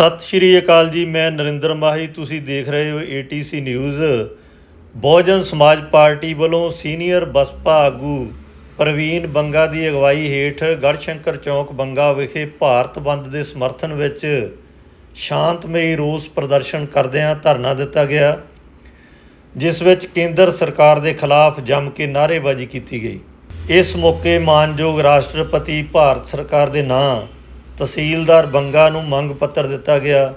ਸਤਿ ਸ਼੍ਰੀ ਅਕਾਲ ਜੀ, ਮੈਂ ਨਰਿੰਦਰ ਮਾਹੀ, ਤੁਸੀਂ ਦੇਖ ਰਹੇ ਹੋ ATC ਨਿਊਜ਼ ਬਹੁਜਨ ਸਮਾਜ ਪਾਰਟੀ ਵੱਲੋਂ ਸੀਨੀਅਰ ਬਸਪਾ ਆਗੂ ਪ੍ਰਵੀਨ ਬੰਗਾ ਦੀ ਅਗਵਾਈ ਹੇਠ ਗੜਸ਼ੰਕਰ ਚੌਕ ਬੰਗਾ ਵਿਖੇ ਭਾਰਤ ਬੰਦ ਦੇ ਸਮਰਥਨ ਵਿੱਚ ਸ਼ਾਂਤਮਈ ਰੋਸ ਪ੍ਰਦਰਸ਼ਨ ਕਰਦਿਆਂ ਧਰਨਾ ਦਿੱਤਾ ਗਿਆ, ਜਿਸ ਵਿੱਚ ਕੇਂਦਰ ਸਰਕਾਰ ਦੇ ਖਿਲਾਫ ਜੰਮ ਕੇ ਨਾਅਰੇਬਾਜ਼ੀ ਕੀਤੀ ਗਈ। ਇਸ ਮੌਕੇ ਮਾਨਯੋਗ ਰਾਸ਼ਟਰਪਤੀ ਭਾਰਤ ਸਰਕਾਰ ਦੇ ਨਾਂ ਤਹਿਸੀਲਦਾਰ ਬੰਗਾ ਨੂੰ ਮੰਗ ਪੱਤਰ ਦਿੱਤਾ ਗਿਆ।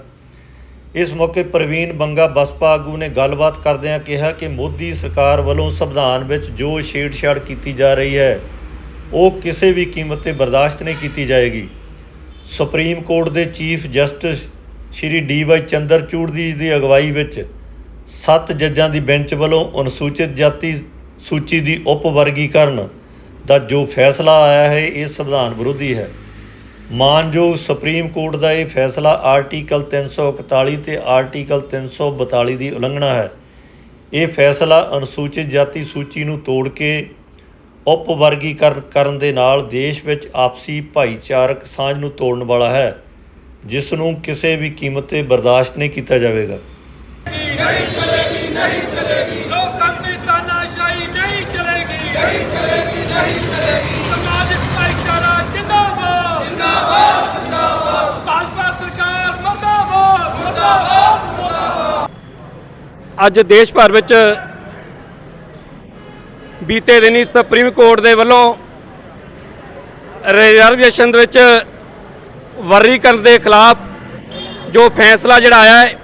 ਇਸ ਮੌਕੇ ਪ੍ਰਵੀਨ ਬੰਗਾ ਬਸਪਾ ਆਗੂ ਨੇ ਗੱਲਬਾਤ ਕਰਦਿਆਂ ਕਿਹਾ ਕਿ ਮੋਦੀ ਸਰਕਾਰ ਵੱਲੋਂ ਸੰਵਿਧਾਨ ਵਿੱਚ ਜੋ ਛੇੜਛਾੜ ਕੀਤੀ ਜਾ ਰਹੀ ਹੈ, ਉਹ ਕਿਸੇ ਵੀ ਕੀਮਤ ਤੇ ਬਰਦਾਸ਼ਤ ਨਹੀਂ ਕੀਤੀ ਜਾਏਗੀ। ਸੁਪਰੀਮ ਕੋਰਟ ਦੇ Chief Justice Shri D Y Chandrachud ਦੀ ਦੀ ਅਗਵਾਈ ਵਿੱਚ ਸੱਤ ਜੱਜਾਂ ਦੀ ਬੈਂਚ ਵੱਲੋਂ ਅਨੁਸੂਚਿਤ ਜਾਤੀ ਸੂਚੀ ਦੀ ਉਪ ਵਰਗੀਕਰਨ ਦਾ ਜੋ ਫੈਸਲਾ ਆਇਆ ਹੈ, ਇਹ ਸੰਵਿਧਾਨ ਵਿਰੋਧੀ ਹੈ। ਮਾਨਯੋਗ ਸੁਪਰੀਮ ਕੋਰਟ ਦਾ ਇਹ ਫੈਸਲਾ ਆਰਟੀਕਲ 341 ਤੇ ਆਰਟੀਕਲ 342 ਦੀ ਉਲੰਘਣਾ ਹੈ। ਇਹ ਫੈਸਲਾ ਅਨੁਸੂਚਿਤ ਜਾਤੀ ਸੂਚੀ ਨੂੰ ਤੋੜ ਕੇ ਉਪ ਵਰਗੀਕਰਨ ਕਰਨ ਦੇ ਨਾਲ ਦੇਸ਼ ਵਿੱਚ ਆਪਸੀ ਭਾਈਚਾਰਕ ਸਾਂਝ ਨੂੰ ਤੋੜਨ ਵਾਲਾ ਹੈ, ਜਿਸ ਨੂੰ ਕਿਸੇ ਵੀ ਕੀਮਤ ਤੇ ਬਰਦਾਸ਼ਤ ਨਹੀਂ ਕੀਤਾ ਜਾਵੇਗਾ। ਲੋਕਾਂ ਅੱਜ ਦੇਸ਼ ਭਰ ਵਿੱਚ ਬੀਤੇ ਦਿਨੀ ਸੁਪਰੀਮ ਕੋਰਟ ਦੇ ਵੱਲੋਂ ਰਿਜ਼ਰਵੇਸ਼ਨ ਦੇ ਵਿੱਚ ਵਰਗੀਕਰਨ ਦੇ ਖਿਲਾਫ ਜੋ ਫੈਸਲਾ ਜਿਹੜਾ ਆਇਆ ਹੈ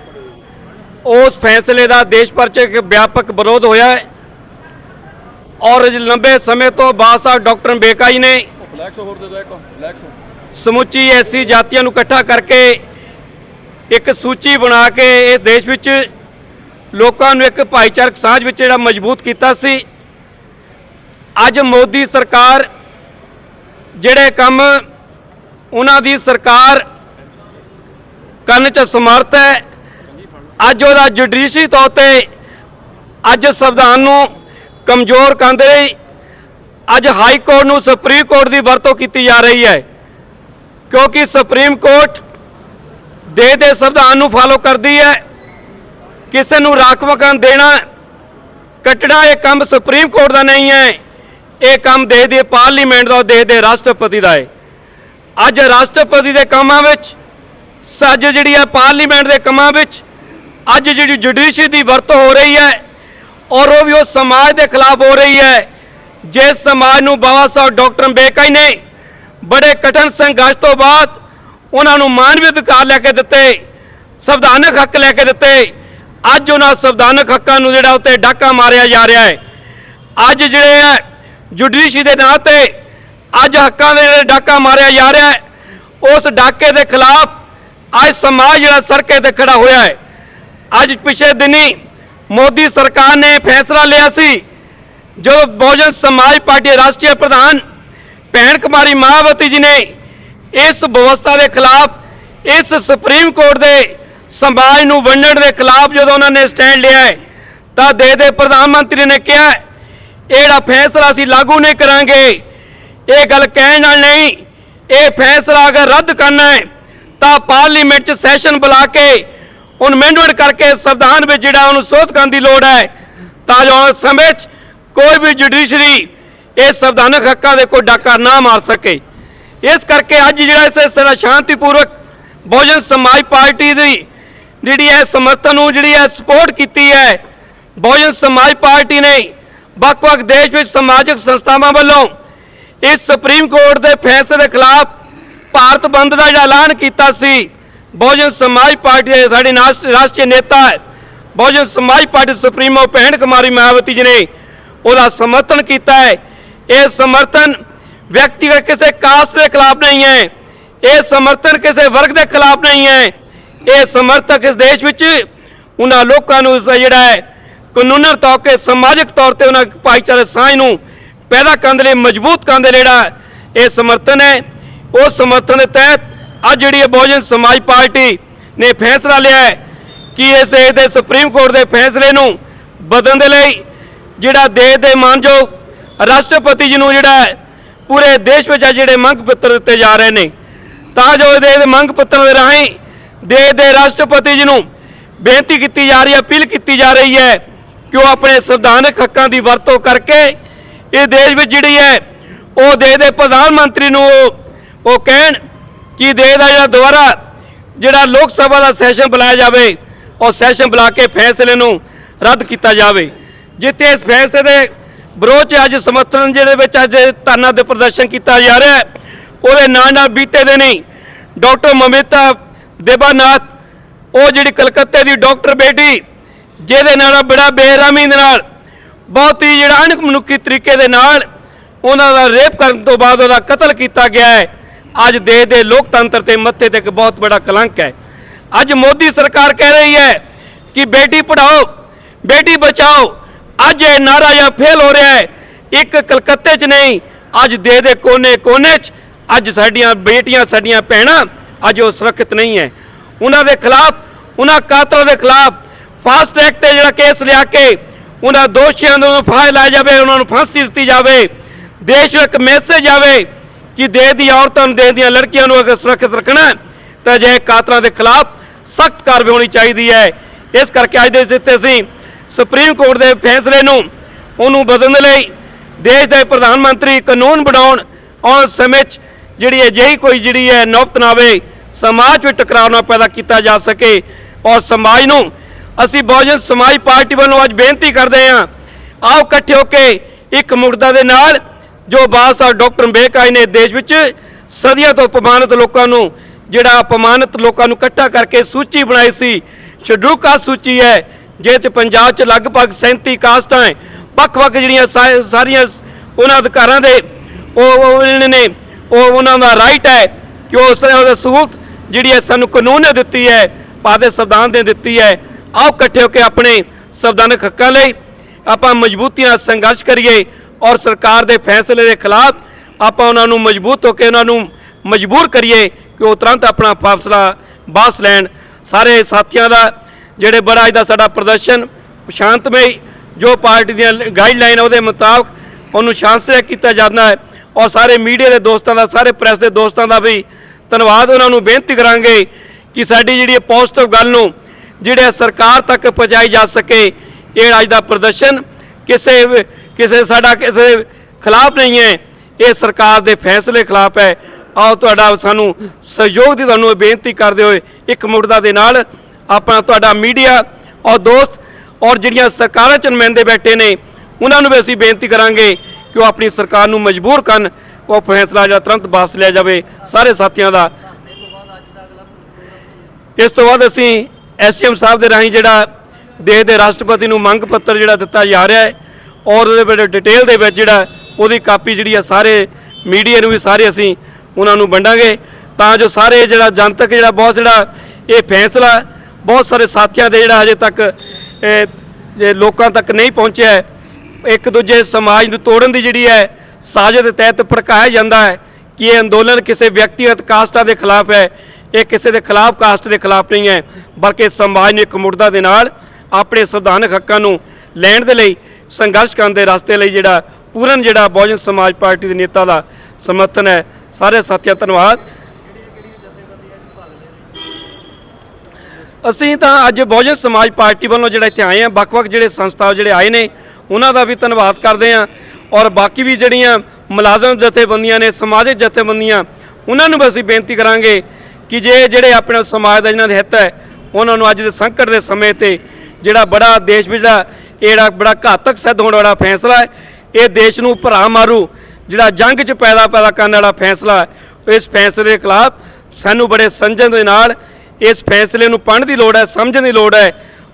ਉਸ ਫੈਸਲੇ ਦਾ ਦੇਸ਼ ਭਰ 'ਚ ਇੱਕ ਵਿਆਪਕ ਵਿਰੋਧ ਹੋਇਆ ਹੈ। ਔਰ ਲੰਬੇ ਸਮੇਂ ਤੋਂ ਬਾਦ ਸਾਹਿਬ ਡਾਕਟਰ ਬੇਕਾਈ ਨੇ ਸਮੁੱਚੀ ਐਸੀ ਜਾਤੀਆਂ ਨੂੰ ਇਕੱਠਾ ਕਰਕੇ ਇੱਕ ਸੂਚੀ ਬਣਾ ਕੇ ਇਹ ਦੇਸ਼ ਵਿੱਚ ਲੋਕਾਂ ਨੂੰ ਇੱਕ ਭਾਈਚਾਰਕ ਸਾਂਝ ਵਿੱਚ ਜਿਹੜਾ ਮਜ਼ਬੂਤ ਕੀਤਾ ਸੀ। ਅੱਜ ਮੋਦੀ ਸਰਕਾਰ ਜਿਹੜੇ ਕੰਮ ਉਹਨਾਂ ਦੀ ਸਰਕਾਰ ਕਰਨ ਚ ਸਮਰਥ ਹੈ, ਅੱਜ ਉਹਦਾ ਜੁਡੀਸ਼ੀ ਤੌਰ ਤੇ ਅੱਜ ਸੰਵਿਧਾਨ ਨੂੰ ਕਮਜ਼ੋਰ ਕਰਨ ਦੇ ਲਈ ਅੱਜ ਹਾਈ ਕੋਰਟ ਨੂੰ ਸੁਪਰੀਮ ਕੋਰਟ ਦੀ ਵਰਤੋਂ ਕੀਤੀ ਜਾ ਰਹੀ ਹੈ। ਕਿਉਂਕਿ ਸੁਪਰੀਮ ਕੋਰਟ ਦੇ ਦੇ ਸੰਵਿਧਾਨ ਨੂੰ ਫਾਲੋ ਕਰਦੀ ਹੈ ਕਿਸੇ ਨੂੰ ਰਾਖਵਾਂਕਰਨ ਦੇਣਾ ਕੱਟਣਾ ਇਹ ਕੰਮ ਸੁਪਰੀਮ ਕੋਰਟ ਦਾ ਨਹੀਂ ਹੈ। ਇਹ ਕੰਮ ਦੇਸ਼ ਦੇ ਪਾਰਲੀਮੈਂਟ ਦਾ ਦੇਸ਼ ਦੇ ਰਾਸ਼ਟਰਪਤੀ ਦਾ ਹੈ। ਅੱਜ ਰਾਸ਼ਟਰਪਤੀ ਦੇ ਕੰਮਾਂ ਵਿੱਚ, ਸੱਜ ਜਿਹੜੀ ਹੈ ਪਾਰਲੀਮੈਂਟ ਦੇ ਕੰਮਾਂ ਵਿੱਚ, ਅੱਜ ਜਿਹੜੀ ਜੁਡੀਸ਼ਰੀ ਦੀ ਵਰਤੋਂ ਹੋ ਰਹੀ ਹੈ ਔਰ ਉਹ ਵੀ ਉਹ ਸਮਾਜ ਦੇ ਖਿਲਾਫ ਹੋ ਰਹੀ ਹੈ। ਜਿਸ ਸਮਾਜ ਨੂੰ ਬਾਬਾ ਸਾਹਿਬ ਡਾਕਟਰ ਅੰਬੇਡਕਰ ਨੇ ਬੜੇ ਕਠਨ ਸੰਘਰਸ਼ ਤੋਂ ਬਾਅਦ ਉਹਨਾਂ ਨੂੰ ਮਾਨਵੀ ਅਧਿਕਾਰ ਲੈ ਕੇ ਦਿੱਤੇ, ਸੰਵਿਧਾਨਕ ਹੱਕ ਲੈ ਕੇ ਦਿੱਤੇ ਅੱਜ ਉਹਨਾਂ ਸੰਵਿਧਾਨਕ ਹੱਕਾਂ ਨੂੰ ਜਿਹੜਾ ਉੱਤੇ ਡਾਕਾ ਮਾਰਿਆ ਜਾ ਰਿਹਾ ਹੈ। ਅੱਜ ਜਿਹੜੇ ਹੈ ਜੁਡੀਸ਼ੀ ਦੇ ਨਾਂ ਤੇ ਅੱਜ ਹੱਕਾਂ ਦੇ ਜਿਹੜੇ ਡਾਕਾ ਮਾਰਿਆ ਜਾ ਰਿਹਾ ਹੈ, ਉਸ ਡਾਕੇ ਦੇ ਖਿਲਾਫ ਅੱਜ ਸਮਾਜ ਜਿਹੜਾ ਸਰਕੇ ਤੇ ਖੜਾ ਹੋਇਆ ਹੈ। ਅੱਜ ਪਿਛਲੇ ਦਿਨੀ ਮੋਦੀ ਸਰਕਾਰ ਨੇ ਫੈਸਲਾ ਲਿਆ ਸੀ, ਜੋ ਬਹੁਜਨ ਸਮਾਜ ਪਾਰਟੀ ਰਾਸ਼ਟਰੀ ਪ੍ਰਧਾਨ ਭੈਣ ਕੁਮਾਰੀ ਮਾਇਆਵਤੀ ਜੀ ਨੇ ਇਸ ਵਿਵਸਥਾ ਦੇ ਖਿਲਾਫ ਇਸ ਸੁਪਰੀਮ ਕੋਰਟ ਦੇ ਸਮਾਜ ਨੂੰ ਵੰਡਣ ਦੇ ਖਿਲਾਫ ਜਦੋਂ ਉਹਨਾਂ ਨੇ ਸਟੈਂਡ ਲਿਆ ਹੈ ਤਾਂ ਦੇ ਦੇ ਪ੍ਰਧਾਨ ਮੰਤਰੀ ਨੇ ਕਿਹਾ ਹੈ, ਇਹ ਜਿਹੜਾ ਫੈਸਲਾ ਅਸੀਂ ਲਾਗੂ ਨਹੀਂ ਕਰਾਂਗੇ ਇਹ ਗੱਲ ਕਹਿਣ ਨਾਲ ਨਹੀਂ ਇਹ ਫੈਸਲਾ ਅਗਰ ਰੱਦ ਕਰਨਾ ਹੈ ਤਾਂ ਪਾਰਲੀਮੈਂਟ 'ਚ ਸੈਸ਼ਨ ਬੁਲਾ ਕੇ ਉਹਨੂੰ ਅਮੈਂਡਮੈਂਟ ਕਰਕੇ ਸੰਵਿਧਾਨ ਵਿੱਚ ਜਿਹੜਾ ਉਹਨੂੰ ਸੋਧ ਕਰਨ ਦੀ ਲੋੜ ਹੈ ਤਾਂ ਜੋ ਸਮੇਂ 'ਚ ਕੋਈ ਵੀ ਜੁਡੀਸ਼ਰੀ ਇਹ ਸੰਵਿਧਾਨਕ ਹੱਕਾਂ ਦੇ ਕੋਈ ਡਾਕਾ ਨਾ ਮਾਰ ਸਕੇ। ਇਸ ਕਰਕੇ ਅੱਜ ਜਿਹੜਾ ਇਸ ਇਸ ਸ਼ਾਂਤੀਪੂਰਵਕ ਬਹੁਜਨ ਸਮਾਜ ਪਾਰਟੀ ਦੀ ਜਿਹੜੀ ਹੈ ਸਮਰਥਨ ਨੂੰ ਜਿਹੜੀ ਹੈ ਸਪੋਰਟ ਕੀਤੀ ਹੈ, ਬਹੁਜਨ ਸਮਾਜ ਪਾਰਟੀ ਨੇ ਵੱਖ-ਵੱਖ ਦੇਸ਼ ਵਿੱਚ ਸਮਾਜਿਕ ਸੰਸਥਾਵਾਂ ਵੱਲੋਂ ਇਸ ਸੁਪਰੀਮ ਕੋਰਟ ਦੇ ਫੈਸਲੇ ਦੇ ਖਿਲਾਫ ਭਾਰਤ ਬੰਦ ਦਾ ਜਿਹੜਾ ਐਲਾਨ ਕੀਤਾ ਸੀ, ਬਹੁਜਨ ਸਮਾਜ ਪਾਰਟੀ ਦੇ ਸਾਡੇ ਰਾਸ਼ਟਰੀ ਨੇਤਾ ਬਹੁਜਨ ਸਮਾਜ ਪਾਰਟੀ ਸੁਪਰੀਮੋ ਭੈਣ ਕੁਮਾਰੀ ਮਾਇਆਵਤੀ ਜੀ ਨੇ ਉਹਦਾ ਸਮਰਥਨ ਕੀਤਾ ਹੈ। ਇਹ ਸਮਰਥਨ ਵਿਅਕਤੀਗਤ ਕਿਸੇ ਕਾਸਟ ਦੇ ਖਿਲਾਫ ਨਹੀਂ ਹੈ, ਇਹ ਸਮਰਥਨ ਕਿਸੇ ਵਰਗ ਦੇ ਖਿਲਾਫ ਨਹੀਂ ਹੈ। ਇਹ ਸਮਰਥਕ ਇਸ ਦੇਸ਼ ਵਿੱਚ ਉਹਨਾਂ ਲੋਕਾਂ ਨੂੰ ਜਿਹੜਾ ਹੈ ਕਾਨੂੰਨਨ ਤੌਰ ਤੇ, ਸਮਾਜਿਕ ਤੌਰ ਤੇ ਉਹਨਾਂ ਭਾਈਚਾਰੇ ਸਾਂਝ ਨੂੰ ਪੈਦਾ ਕਰਨ ਦੇ ਲਈ, ਮਜ਼ਬੂਤ ਕਰਨ ਦੇ ਲਈ ਜਿਹੜਾ ਇਹ ਸਮਰਥਨ ਹੈ। ਉਸ ਸਮਰਥਨ ਦੇ ਤਹਿਤ ਅੱਜ ਜਿਹੜੀ ਇਹ ਬਹੁਜਨ ਸਮਾਜ ਪਾਰਟੀ ਨੇ ਫੈਸਲਾ ਲਿਆ ਹੈ ਕਿ ਇਸ ਦੇਸ਼ ਦੇ ਸੁਪਰੀਮ ਕੋਰਟ ਦੇ ਫੈਸਲੇ ਨੂੰ ਬਦਲਣ ਦੇ ਲਈ ਜਿਹੜਾ ਦੇਸ਼ ਦੇ ਮਾਨਯੋਗ ਰਾਸ਼ਟਰਪਤੀ ਜੀ ਨੂੰ ਜਿਹੜਾ ਪੂਰੇ ਦੇਸ਼ ਵਿੱਚ ਅੱਜ ਜਿਹੜੇ ਮੰਗ ਪੱਤਰ ਦਿੱਤੇ ਜਾ ਰਹੇ ਨੇ, ਤਾਂ ਜੋ ਇਹਦੇ ਮੰਗ ਪੱਤਰ ਦੇ ਰਾਹੀਂ ਦੇਸ਼ ਦੇ ਰਾਸ਼ਟਰਪਤੀ ਜੀ ਨੂੰ ਬੇਨਤੀ ਕੀਤੀ ਜਾ ਰਹੀ ਹੈ, ਅਪੀਲ ਕੀਤੀ ਜਾ ਰਹੀ ਹੈ ਕਿ ਉਹ ਆਪਣੇ ਸੰਵਿਧਾਨਕ ਹੱਕਾਂ ਦੀ ਵਰਤੋਂ ਕਰਕੇ ਇਹ ਦੇਸ਼ ਵਿੱਚ ਜਿਹੜੀ ਹੈ, ਉਹ ਦੇਸ਼ ਦੇ ਪ੍ਰਧਾਨ ਮੰਤਰੀ ਨੂੰ ਉਹ ਉਹ ਕਹਿਣ ਕਿ ਦੇਸ਼ ਦਾ ਜਿਹੜਾ ਦੁਬਾਰਾ ਜਿਹੜਾ ਲੋਕ ਸਭਾ ਦਾ ਸੈਸ਼ਨ ਬੁਲਾਇਆ ਜਾਵੇ, ਉਹ ਸੈਸ਼ਨ ਬੁਲਾ ਕੇ ਫੈਸਲੇ ਨੂੰ ਰੱਦ ਕੀਤਾ ਜਾਵੇ। ਜਿੱਥੇ ਇਸ ਫੈਸਲੇ ਦੇ ਵਿਰੋਧ 'ਚ ਅੱਜ ਸਮਰਥਨ ਜਿਹੜੇ ਵਿੱਚ ਅੱਜ ਧਰਨਾ ਦੇ ਪ੍ਰਦਰਸ਼ਨ ਕੀਤਾ ਜਾ ਰਿਹਾ ਹੈ, ਉਹਦੇ ਨਾਲ ਨਾਲ ਬੀਤੇ ਦਿਨੀ ਡਾਕਟਰ ਮਮਿਤਾ ਦੇਬਾਨਾਥ, ਉਹ ਜਿਹੜੀ ਕਲਕੱਤੇ ਦੀ ਡਾਕਟਰ ਬੇਟੀ, ਜਿਹਦੇ ਨਾਲ ਬੜਾ ਬੇਰਹਿਮੀ ਦੇ ਨਾਲ, ਬਹੁਤ ਹੀ ਜਿਹੜਾ ਅਣਖ ਮਨੁੱਖੀ ਤਰੀਕੇ ਦੇ ਨਾਲ ਉਹਨਾਂ ਦਾ ਰੇਪ ਕਰਨ ਤੋਂ ਬਾਅਦ ਉਹਦਾ ਕਤਲ ਕੀਤਾ ਗਿਆ ਹੈ। ਅੱਜ ਦੇਸ਼ ਦੇ ਲੋਕਤੰਤਰ ਤੇ ਮੱਥੇ ਤੇ ਇੱਕ ਬਹੁਤ ਬੜਾ ਕਲੰਕ ਹੈ। ਅੱਜ ਮੋਦੀ ਸਰਕਾਰ ਕਹਿ ਰਹੀ ਹੈ ਕਿ ਬੇਟੀ ਪੜਾਓ ਬੇਟੀ ਬਚਾਓ, ਅੱਜ ਇਹ ਨਾਰਾ ਜਾਂ ਫੇਲ ਹੋ ਰਿਹਾ ਹੈ। ਇੱਕ ਕਲਕੱਤੇ 'ਚ ਨਹੀਂ, ਅੱਜ ਦੇਸ਼ ਦੇ ਕੋਨੇ-ਕੋਨੇ 'ਚ ਅੱਜ ਸਾਡੀਆਂ ਬੇਟੀਆਂ, ਸਾਡੀਆਂ ਭੈਣਾਂ ਅੱਜ ਉਹ ਸੁਰੱਖਿਅਤ ਨਹੀਂ ਹੈ। ਉਹਨਾਂ ਦੇ ਖਿਲਾਫ, ਉਹਨਾਂ ਕਾਤਲਾਂ ਦੇ ਖਿਲਾਫ ਫਾਸਟ ਟਰੈਕ ਤੇ ਜਿਹੜਾ ਕੇਸ ਲਿਆ ਕੇ ਉਹਨਾਂ ਦੋਸ਼ੀਆਂ ਨੂੰ ਫਾਇਲ ਲਾਇਆ ਜਾਵੇ, ਉਹਨਾਂ ਨੂੰ ਫਾਂਸੀ ਦਿੱਤੀ ਜਾਵੇ। ਦੇਸ਼ ਨੂੰ ਇੱਕ ਮੈਸੇਜ ਆਵੇ ਕਿ ਦੇਸ਼ ਦੀ ਔਰਤਾਂ ਨੂੰ ਦੇਸ਼ ਦੀਆਂ ਲੜਕੀਆਂ ਨੂੰ ਅਗਰ ਸੁਰੱਖਿਅਤ ਰੱਖਣਾ ਤਾਂ ਜੇ ਕਾਤਲਾਂ ਦੇ ਖਿਲਾਫ ਸਖਤ ਕਾਰਵਾਈ ਹੋਣੀ ਚਾਹੀਦੀ ਹੈ। ਇਸ ਕਰਕੇ ਅੱਜ ਦੇ ਜਿੱਥੇ ਅਸੀਂ ਸੁਪਰੀਮ ਕੋਰਟ ਦੇ ਫੈਸਲੇ ਨੂੰ, ਉਹਨੂੰ ਬਦਲਣ ਲਈ ਦੇਸ਼ ਦੇ ਪ੍ਰਧਾਨ ਮੰਤਰੀ ਕਾਨੂੰਨ ਬਣਾਉਣ ਔਰ ਸਮੇਂ 'ਚ ਜਿਹੜੀ ਅਜਿਹੀ ਕੋਈ ਜਿਹੜੀ ਹੈ ਨੌਬਤ ਨਾ ਆਵੇ, ਸਮਾਜ ਵਿੱਚ ਟਕਰਾਅ ਨਾ ਪੈਦਾ ਕੀਤਾ ਜਾ ਸਕੇ ਔਰ ਸਮਾਜ ਨੂੰ ਅਸੀਂ ਬਹੁਜਨ ਸਮਾਜ ਪਾਰਟੀ ਵੱਲੋਂ ਅੱਜ ਬੇਨਤੀ ਕਰਦੇ ਹਾਂ, ਆਓ ਇਕੱਠੇ ਹੋ ਕੇ ਇੱਕ ਮੁਰਦਾ ਦੇ ਨਾਲ ਜੋ ਬਾਦਸ਼ਾਹ ਡਾਕਟਰ ਅੰਬੇਡਕਰ ਨੇ ਦੇਸ਼ ਵਿੱਚ ਸਦੀਆਂ ਤੋਂ ਅਪਮਾਨਿਤ ਲੋਕਾਂ ਨੂੰ, ਜਿਹੜਾ ਅਪਮਾਨਿਤ ਲੋਕਾਂ ਨੂੰ ਇਕੱਠਾ ਕਰਕੇ ਸੂਚੀ ਬਣਾਈ ਸੀ, ਸ਼ਡਿਊਲ ਕਾਸਟ ਸੂਚੀ ਹੈ, ਜਿਹਦੇ 'ਚ ਪੰਜਾਬ 'ਚ ਲਗਭਗ 37 ਕਾਸਟਾਂ ਹੈ, ਵੱਖ-ਵੱਖ ਜਿਹੜੀਆਂ ਸਾ- ਸਾਰੀਆਂ ਉਹਨਾਂ ਅਧਿਕਾਰਾਂ ਦੇ ਉਹ ਉਹ ਨੇ ਉਹ ਉਹਨਾਂ ਦਾ ਰਾਈਟ ਹੈ ਕਿ ਉਸ ਉਹਦੇ ਸਹੂਲਤ ਜਿਹੜੀ ਹੈ ਸਾਨੂੰ ਕਾਨੂੰਨ ਨੇ ਦਿੱਤੀ ਹੈ ਪਾਦੇ ਸੰਵਿਧਾਨ ਨੇ ਦਿੱਤੀ ਹੈ। ਆਓ ਇਕੱਠੇ ਹੋ ਕੇ ਆਪਣੇ ਸੰਵਿਧਾਨਕ ਹੱਕਾਂ ਲਈ ਆਪਾਂ ਮਜ਼ਬੂਤੀ ਨਾਲ ਸੰਘਰਸ਼ ਕਰੀਏ ਔਰ ਸਰਕਾਰ ਦੇ ਫੈਸਲੇ ਦੇ ਖਿਲਾਫ ਆਪਾਂ ਉਹਨਾਂ ਨੂੰ ਮਜ਼ਬੂਤ ਹੋ ਕੇ ਉਹਨਾਂ ਨੂੰ ਮਜਬੂਰ ਕਰੀਏ ਕਿ ਉਹ ਤੁਰੰਤ ਆਪਣਾ ਫੈਸਲਾ ਵਾਪਸ ਲੈਣ। ਸਾਰੇ ਸਾਥੀਆਂ ਦਾ ਜਿਹੜੇ ਬੜਾ ਅੱਜ ਦਾ ਸਾਡਾ ਪ੍ਰਦਰਸ਼ਨ ਸ਼ਾਂਤਮਈ ਜੋ ਪਾਰਟੀ ਦੀਆਂ ਗਾਈਡਲਾਈਨ ਉਹਦੇ ਮੁਤਾਬਕ ਉਹਨੂੰ ਸ਼ਾਂਤਮਈ ਕੀਤਾ ਜਾਂਦਾ ਹੈ। ਔਰ ਸਾਰੇ ਮੀਡੀਆ ਦੇ ਦੋਸਤਾਂ ਦਾ, ਸਾਰੇ ਪ੍ਰੈਸ ਦੇ ਦੋਸਤਾਂ ਦਾ ਵੀ ਧੰਨਵਾਦ। ਉਹਨਾਂ ਨੂੰ ਬੇਨਤੀ ਕਰਾਂਗੇ ਕਿ ਸਾਡੀ ਜਿਹੜੀ ਪੋਜ਼ਿਟਿਵ ਗੱਲ ਨੂੰ, ਜਿਹੜੇ ਸਰਕਾਰ ਤੱਕ ਪਹੁੰਚਾਈ ਜਾ ਸਕੇ, ਇਹ ਅੱਜ ਦਾ ਪ੍ਰਦਰਸ਼ਨ ਕਿਸੇ ਕਿਸੇ ਸਾਡਾ ਕਿਸੇ ਖਿਲਾਫ ਨਹੀਂ ਹੈ। ਇਹ ਸਰਕਾਰ ਦੇ ਫੈਸਲੇ ਖਿਲਾਫ ਹੈ। ਆਓ ਤੁਹਾਡਾ ਸਾਨੂੰ ਸਹਿਯੋਗ ਦੀ ਤੁਹਾਨੂੰ ਬੇਨਤੀ ਕਰਦੇ ਹੋਏ ਇੱਕ ਮੁਰਦਾ ਦੇ ਨਾਲ ਆਪਣਾ ਤੁਹਾਡਾ ਮੀਡੀਆ ਔਰ ਦੋਸਤ ਔਰ ਜਿਹੜੀਆਂ ਸਰਕਾਰਾਂ ਚ ਨੁਮਾਇੰਦੇ ਬੈਠੇ ਨੇ, ਉਹਨਾਂ ਨੂੰ ਵੀ ਅਸੀਂ ਬੇਨਤੀ ਕਰਾਂਗੇ ਕਿ ਉਹ ਆਪਣੀ ਸਰਕਾਰ ਨੂੰ ਮਜਬੂਰ ਕਰਨ, ਉਹ ਫੈਸਲਾ ਜਿਹੜਾ ਤੁਰੰਤ ਵਾਪਸ ਲਿਆ ਜਾਵੇ, ਸਾਰੇ ਸਾਥੀਆਂ ਦਾ। ਇਸ ਤੋਂ ਬਾਅਦ ਅਸੀਂ ਐਸਐਮ ਸਾਹਿਬ ਦੇ ਰਾਹੀਂ ਜਿਹੜਾ ਦੇਸ਼ ਦੇ ਰਾਸ਼ਟਰਪਤੀ ਨੂੰ ਮੰਗ ਪੱਤਰ ਜਿਹੜਾ ਦਿੱਤਾ ਜਾ ਰਿਹਾ ਹੈ, ਔਰ ਉਹਦੇ ਵਿੱਚ ਡਿਟੇਲ ਦੇ ਵਿੱਚ ਜਿਹੜਾ ਉਹਦੀ ਕਾਪੀ ਜਿਹੜੀ ਆ ਸਾਰੇ ਮੀਡੀਆ ਨੂੰ ਵੀ ਸਾਰੇ ਅਸੀਂ ਉਹਨਾਂ ਨੂੰ ਵੰਡਾਂਗੇ। ਤਾਂ ਜੋ ਸਾਰੇ ਜਿਹੜਾ ਜਨਤਕ ਜਿਹੜਾ ਬਹੁਤ ਜਿਹੜਾ ਇਹ ਫੈਸਲਾ, ਬਹੁਤ ਸਾਰੇ ਸਾਥੀਆਂ ਦੇ ਜਿਹੜਾ ਅਜੇ ਤੱਕ ਲੋਕਾਂ ਤੱਕ ਨਹੀਂ ਪਹੁੰਚਿਆ ਹੈ ਇੱਕ ਦੂਜੇ ਸਮਾਜ ਨੂੰ ਤੋੜਨ ਦੀ ਜਿਹੜੀ ਹੈ ਸਾਜ਼ਿਸ਼ ਦੇ ਤਹਿਤ ਭੜਕਾਇਆ ਜਾਂਦਾ ਹੈ ਕਿ ਇਹ ਅੰਦੋਲਨ ਕਿਸੇ ਵਿਅਕਤੀਗਤ ਕਾਸਟਾਂ ਦੇ ਖਿਲਾਫ ਹੈ, ਇਹ ਕਿਸੇ ਦੇ ਖਿਲਾਫ ਕਾਸਟ ਦੇ ਖਿਲਾਫ ਨਹੀਂ ਹੈ, ਬਲਕਿ ਸਮਾਜ ਨੂੰ ਇੱਕ ਮੁਰਦਾ ਦੇ ਨਾਲ ਆਪਣੇ ਸੰਵਿਧਾਨਕ ਹੱਕਾਂ ਨੂੰ ਲੈਣ ਦੇ ਲਈ ਸੰਘਰਸ਼ ਕਰਨ ਦੇ ਰਸਤੇ ਲਈ ਜਿਹੜਾ ਪੂਰਨ ਜਿਹੜਾ ਬਹੁਜਨ ਸਮਾਜ ਪਾਰਟੀ ਦੇ ਨੇਤਾ ਦਾ ਸਮਰਥਨ ਹੈ। ਸਾਰੇ ਸਾਥੀਆਂ ਧੰਨਵਾਦ। ਅਸੀਂ ਤਾਂ ਅੱਜ ਬਹੁਜਨ ਸਮਾਜ ਪਾਰਟੀ ਵੱਲੋਂ ਜਿਹੜਾ ਇੱਥੇ ਆਏ ਆ ਵੱਖ-ਵੱਖ ਜਿਹੜੇ ਸੰਸਥਾ ਜਿਹੜੇ ਆਏ ਨੇ ਉਹਨਾਂ ਦਾ ਵੀ ਧੰਨਵਾਦ ਕਰਦੇ ਆ ਔਰ ਬਾਕੀ ਵੀ ਜਿਹੜੀਆਂ ਮੁਲਾਜ਼ਮ ਜਥੇਬੰਦੀਆਂ ਨੇ ਸਮਾਜਿਕ ਜਥੇਬੰਦੀਆਂ ਉਹਨਾਂ ਨੂੰ ਵੀ ਅਸੀਂ ਬੇਨਤੀ ਕਰਾਂਗੇ ਕਿ ਜੇ ਜਿਹੜੇ ਆਪਣੇ ਸਮਾਜ ਦਾ ਜਿਹਨਾਂ ਦੇ ਹਿੱਤ ਹੈ ਉਹਨਾਂ ਨੂੰ ਅੱਜ ਦੇ ਸੰਕਟ ਦੇ ਸਮੇਂ ਤੇ ਜਿਹੜਾ ਬੜਾ ਦੇਸ਼ ਵਿੱਚ ਦਾ ਇਹ ਬੜਾ ਘਾਤਕ ਸਿੱਧ ਹੋਣ ਵਾਲਾ ਫੈਸਲਾ ਹੈ ਇਹ ਦੇਸ਼ ਨੂੰ ਭਰਾ ਮਾਰੂ ਜਿਹੜਾ ਜੰਗ 'ਚ ਪੈਦਾ ਪੈਦਾ ਕਰਨ ਵਾਲਾ ਫੈਸਲਾ ਹੈ, ਇਸ ਫੈਸਲੇ ਦੇ ਖਿਲਾਫ ਸਾਨੂੰ ਬੜੇ ਸੰਜਮ ਦੇ ਨਾਲ ਇਸ ਫੈਸਲੇ ਨੂੰ ਪੜ੍ਹਨ ਦੀ ਲੋੜ ਹੈ ਸਮਝਣ ਦੀ ਲੋੜ ਹੈ।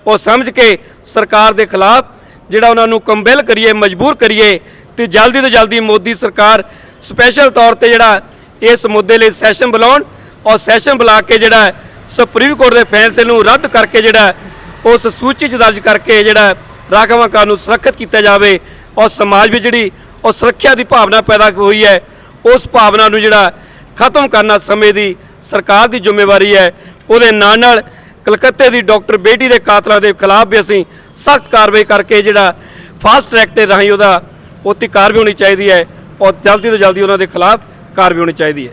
ਉਹ ਸਮਝ ਕੇ ਸਰਕਾਰ ਦੇ ਖਿਲਾਫ ਜਿਹੜਾ ਉਹਨਾਂ ਨੂੰ ਕੰਬੈਲ ਕਰੀਏ, ਮਜਬੂਰ ਕਰੀਏ ਤੇ ਜਲਦੀ ਤੋਂ ਜਲਦੀ ਮੋਦੀ ਸਰਕਾਰ ਸਪੈਸ਼ਲ ਤੌਰ ਤੇ ਜਿਹੜਾ ਇਸ ਮੁੱਦੇ ਲਈ ਸੈਸ਼ਨ ਬੁਲਾਉਣ ਔਰ ਸੈਸ਼ਨ ਬੁਲਾ ਕੇ ਜਿਹੜਾ ਸੁਪਰੀਮ ਕੋਰਟ ਦੇ ਫੈਸਲੇ ਨੂੰ ਰੱਦ ਕਰਕੇ ਜਿਹੜਾ ਉਸ ਸੂਚੀ 'ਚ ਦਰਜ ਕਰਕੇ ਜਿਹੜਾ ਰਾਖਵਾਂ ਰਾਖਵਾਂਕਾਰ ਨੂੰ ਸੁਰੱਖਿਅਤ ਕੀਤਾ ਜਾਵੇ ਔਰ ਸਮਾਜ ਵਿੱਚ ਜਿਹੜੀ ਉਹ ਸੁਰੱਖਿਆ ਦੀ ਭਾਵਨਾ ਪੈਦਾ ਹੋਈ ਹੈ, ਉਸ ਭਾਵਨਾ ਨੂੰ ਜਿਹੜਾ ਖਤਮ ਕਰਨਾ ਸਮੇਂ ਦੀ ਸਰਕਾਰ ਦੀ ਜ਼ਿੰਮੇਵਾਰੀ ਹੈ, ਉਹਦੇ ਨਾਲ ਨਾਲ ਕਲਕੱਤੇ ਦੀ ਡਾਕਟਰ ਬੇਟੀ ਦੇ ਕਾਤਲਾਂ ਦੇ ਖਿਲਾਫ ਵੀ ਅਸੀਂ ਸਖਤ ਕਾਰਵਾਈ ਕਰਕੇ ਜਿਹੜਾ ਫਾਸਟ ਟਰੈਕ ਤੇ ਰਾਹੀਂ ਉਹਦਾ ਉੱਤੇ ਕਾਰਵਾਈ ਹੋਣੀ ਚਾਹੀਦੀ ਹੈ ਔਰ ਜਲਦੀ ਤੋਂ ਜਲਦੀ ਉਹਨਾਂ ਦੇ ਖਿਲਾਫ ਕਾਰਵਾਈ ਹੋਣੀ ਚਾਹੀਦੀ ਹੈ।